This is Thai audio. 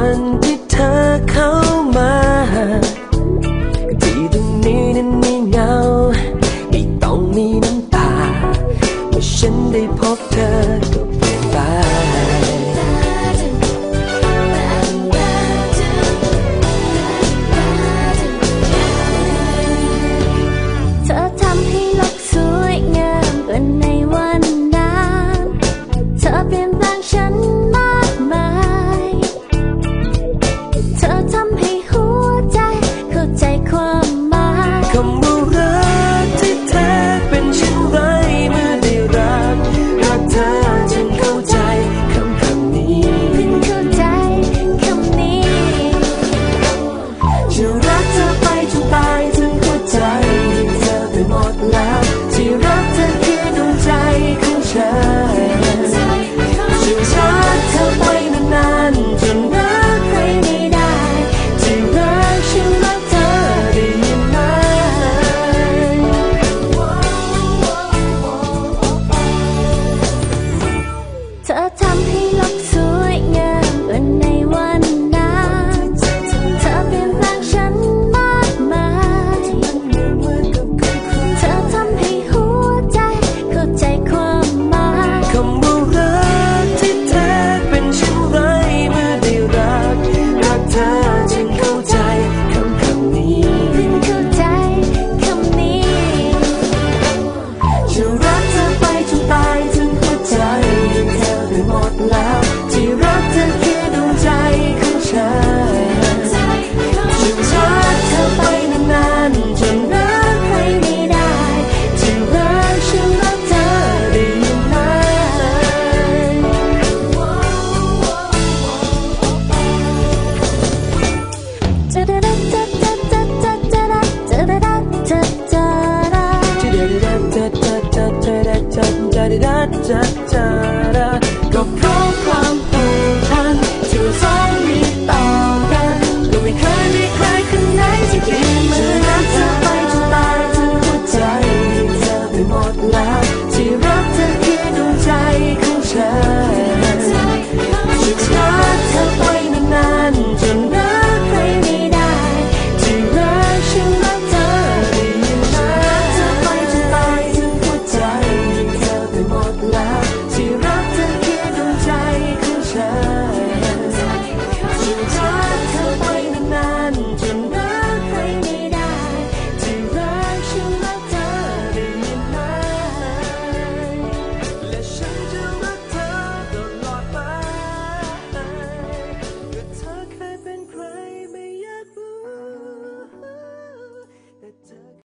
วันที่เธอเข้ามา ที่ตรงนี้นั้นมีเงา ไม่ต้องมีน้ำตาเมื่อฉันได้พบเธอกเปลี่เธอทำให้โลกสวยงามกว่าในวันน้น เธอเปลี่ยนแปลงฉัน ก็เพราะความ